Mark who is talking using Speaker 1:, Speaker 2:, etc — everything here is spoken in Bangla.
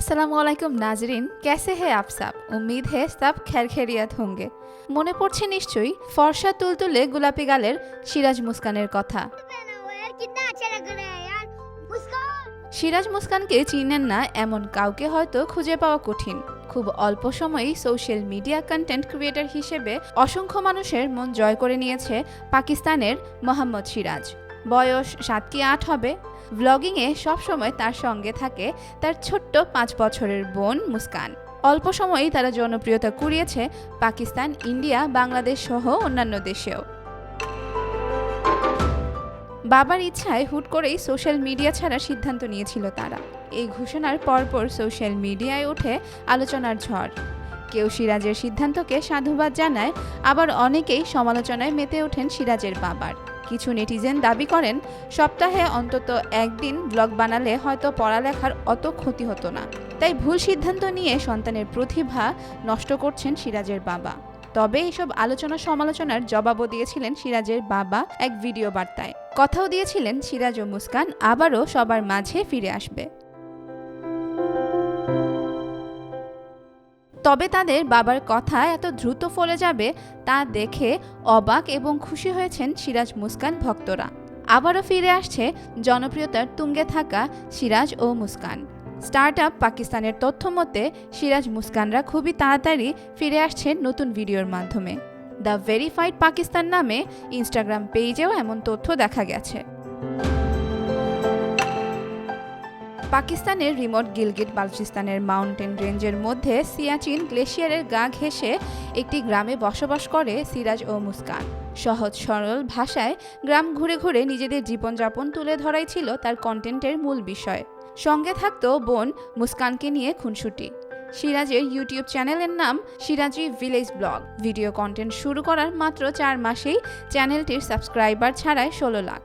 Speaker 1: আসসালামু আলাইকুম নাজরিন कैसे है आप सब उम्मीद है सब खैर खैरियत होंगे মনে পড়ছে নিশ্চয়ই ফর্সা তুলতুলে গোলাপি গালের সিরাজ মুস্কানের কথা
Speaker 2: पहना हुआ है यार कितना अच्छा लग रहा है यार मुस्कान
Speaker 1: সিরাজ মুস্কানকে চিনেন না এমন কাউকে হয়তো খুঁজে পাওয়া কঠিন খুব অল্প সময়েই সোশ্যাল মিডিয়া কন্টেন্ট ক্রিয়েটর হিসেবে অসংখ্য মানুষের মন জয় করে নিয়েছে পাকিস্তানের মোহাম্মদ সিরাজ বয়স সাত কি আট হবে? ব্লগিংয়ে সবসময় তার সঙ্গে থাকে তার ছোট্ট পাঁচ বছরের বোন মুস্কান। অল্প সময়েই তারা জনপ্রিয়তা কুড়িয়েছে পাকিস্তান, ইন্ডিয়া, বাংলাদেশ সহ অন্যান্য দেশেও। বাবার ইচ্ছায় হুট করেই সোশ্যাল মিডিয়া ছাড়ার সিদ্ধান্ত নিয়েছিল তারা। এই ঘোষণার পরপর সোশ্যাল মিডিয়ায় ওঠে আলোচনার ঝড়। কেউ সিরাজের সিদ্ধান্তকে সাধুবাদ জানায়, আবার অনেকেই সমালোচনায় মেতে ওঠেন সিরাজের বাবার। কিছু নেটিজেন দাবি করেন, সপ্তাহে অন্তত একদিন ব্লগ বানালে হয়তো পড়ালেখার অত ক্ষতি হতো না। তাই ভুল সিদ্ধান্ত নিয়ে সন্তানের প্রতিভা নষ্ট করছেন সিরাজের বাবা। তবে এইসব আলোচনা সমালোচনার জবাবও দিয়েছিলেন সিরাজের বাবা এক ভিডিও বার্তায়। কথাও দিয়েছিলেন সিরাজ ও মুস্কান, আবারও সবার মাঝে ফিরে আসবে। তবে তাদের বাবার কথা এত দ্রুত ফলে যাবে তা দেখে অবাক এবং খুশি হয়েছেন সিরাজ মুস্কান ভক্তরা। আবারও ফিরে আসছে জনপ্রিয়তার তুঙ্গে থাকা সিরাজ ও মুস্কান। স্টার্ট আপ পাকিস্তানের তথ্য মতে, সিরাজ মুস্কানরা খুবই তাড়াতাড়ি ফিরে আসছেন নতুন ভিডিওর মাধ্যমে। দ্য ভেরিফাইড পাকিস্তান নামে ইনস্টাগ্রাম পেজেও এমন তথ্য দেখা গেছে। পাকিস্তানের রিমোট গিলগিট বালচিস্তানের মাউন্টেন রেঞ্জের মধ্যে সিয়াচিন গ্লেশিয়ারের গা ঘেঁষে একটি গ্রামে বসবাস করে সিরাজ ও মুস্কান। সহজ, সরল ভাষায় গ্রাম ঘুরে ঘুরে নিজেদের জীবনযাপন তুলে ধরাই ছিল তার কন্টেন্টের মূল বিষয়। সঙ্গে থাকত বোন মুস্কানকে নিয়ে খুনসুটি। সিরাজের ইউটিউব চ্যানেলের নাম Siraji village vlog. Video content শুরু করার মাত্র চার মাসেই চ্যানেলটির সাবস্ক্রাইবার ছাড়ায় ষোলো লাখ।